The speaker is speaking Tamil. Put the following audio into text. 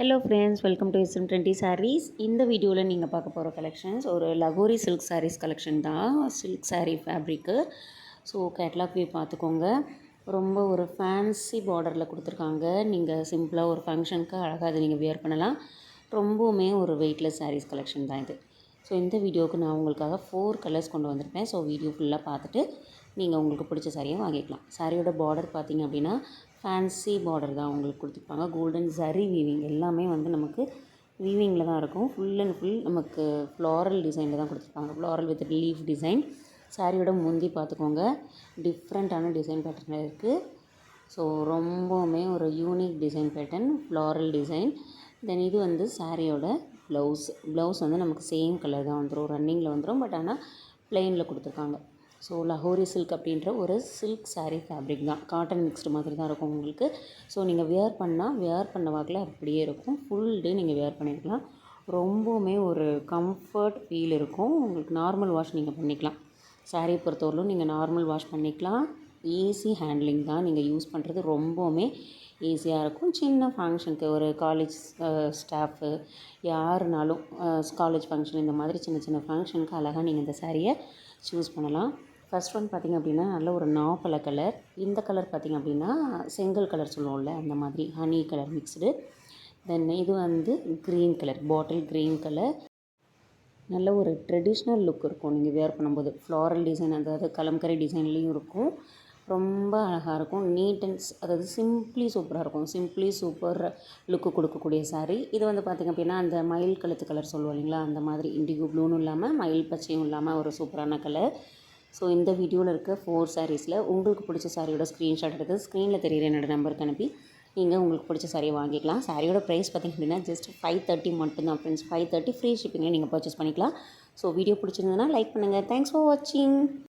Hello friends welcome to SM twenty sarees இந்த வீடியோவில் நீங்கள் பார்க்க போகிற கலெக்ஷன்ஸ் ஒரு லகோரி சில்க் சாரீஸ் கலெக்ஷன் தான். சில்க் சாரீ ஃபேப்ரிக்கு ஸோ கேட்லாக் போய் பார்த்துக்கோங்க. ரொம்ப ஒரு ஃபேன்சி பார்டரில் கொடுத்துருக்காங்க. நீங்கள் சிம்பிளாக ஒரு ஃபங்க்ஷனுக்கு அழகாக அதை நீங்கள் வியர் பண்ணலாம். ரொம்பவுமே ஒரு வெயிட்லெஸ் சாரீஸ் கலெக்ஷன் தான் இது. ஸோ இந்த வீடியோவுக்கு நான் உங்களுக்காக ஃபோர் கலர்ஸ் கொண்டு வந்திருப்பேன் ஸோ வீடியோ ஃபுல்லாக பார்த்துட்டு நீங்கள் உங்களுக்கு பிடிச்ச சாரியை வாங்கிக்கலாம். சாரியோட பார்டர் பார்த்தீங்க அப்படின்னா ஃபேன்சி பார்டர் தான் உங்களுக்கு கொடுத்துருப்பாங்க. கோல்டன் ஜரி வீவிங் எல்லாமே வந்து நமக்கு வீவிங்கில் தான் இருக்கும். ஃபுல் அண்ட் ஃபுல் நமக்கு ஃப்ளாரல் டிசைனில் தான் கொடுத்துருப்பாங்க. ஃப்ளாரல் வித் லீஃப் டிசைன் சாரியோட முந்தி பார்த்துக்கோங்க. டிஃப்ரெண்ட்டான டிசைன் பேட்டர்னில் இருக்குது ஸோ ரொம்பவுமே ஒரு unique design pattern floral design then இது வந்து சாரியோட ப்ளவுஸ் ப்ளவுஸ் வந்து நமக்கு சேம் கலர் தான் வந்துடும் ரன்னிங்கில் வந்துடும் பட் ஆனால் ப்ளெயினில் கொடுத்துருக்காங்க. ஸோ லஹோரி சில்க் அப்படின்ற ஒரு சில்க் சாரீ ஃபேப்ரிக் தான். காட்டன் மிக்ஸ்டு மாதிரி தான் இருக்கும் உங்களுக்கு. ஸோ நீங்கள் வியர் பண்ணால் வியர் பண்ண வாக்கில் அப்படியே இருக்கும். ஃபுல் டே நீங்கள் வியர் பண்ணிக்கலாம் ரொம்பவுமே ஒரு கம்ஃபர்ட் ஃபீல் இருக்கும். உங்களுக்கு நார்மல் வாஷ் நீங்கள் பண்ணிக்கலாம். சாரீ பொறுத்தவரையிலும் நீங்கள் நார்மல் வாஷ் பண்ணிக்கலாம். ஈஸி ஹேண்ட்லிங் தான் நீங்கள் யூஸ் பண்ணுறது ரொம்பவுமே ஈஸியாக இருக்கும். சின்ன ஃபங்க்ஷனுக்கு ஒரு காலேஜ் ஸ்டாஃபு யாருனாலும் காலேஜ் ஃபங்க்ஷன் இந்த மாதிரி சின்ன சின்ன ஃபங்க்ஷனுக்கு அழகாக நீங்கள் இந்த சாரியை சூஸ் பண்ணலாம். ஃபர்ஸ்ட் ஒன் பார்த்திங்க அப்படின்னா நல்ல ஒரு நாப்பல கலர் இந்த கலர் பார்த்திங்க அப்படின்னா செங்கல் கலர் சொல்லுவோம்ல அந்த மாதிரி ஹனி கலர் மிக்ஸ்டு தென் இது வந்து green colour bottle green colour நல்ல ஒரு ட்ரெடிஷ்னல் லுக் இருக்கும். நீங்கள் வேர் பண்ணும்போது. ஃப்ளாரல் டிசைன் அதாவது கலம்கரை டிசைன்லேயும் இருக்கும். ரொம்ப அழகாக இருக்கும். நீட் அண்ட் அதாவது சிம்பிளி சூப்பராக இருக்கும். சிம்பிளி சூப்பர் லுக்கு கொடுக்கக்கூடிய சாரீ இது வந்து பார்த்திங்க அப்படின்னா அந்த மயில் கழுத்து கலர் சொல்லுவோம் இல்லைங்களா? அந்த மாதிரி இண்டிகோ ப்ளூனும் இல்லாமல் மயில் பச்சையும் இல்லாமல் ஒரு சூப்பரான கலர் ஸோ இந்த வீடியோவில் இருக்க ஃபோர் சாரீஸில் உங்களுக்கு பிடிச்ச சாரியோட ஸ்க்ரீன்ஷாட் எடுத்து ஸ்க்ரீனில் தெரியுற என்னோட நம்பருக்கு அனுப்பி நீங்கள் உங்களுக்கு பிடிச்ச சாரியை வாங்கிக்கலாம். சாரியோட ப்ரைஸ் பார்த்திங்க அப்படின்னா ஜஸ்ட் ஃபைவ் தேர்ட்டி மட்டும்தான் ஃப்ரெண்ட்ஸ் ஃபைவ் தேர்ட்டி ஃப்ரீ ஷிப்பிங்கில் நீங்கள் பர்ச்சேஸ் பண்ணிக்கலாம். ஸோ வீடியோ பிடிச்சிருந்ததுன்னா லைக் பண்ணுங்கள் தேங்க்ஸ் ஃபார் வாட்சிங்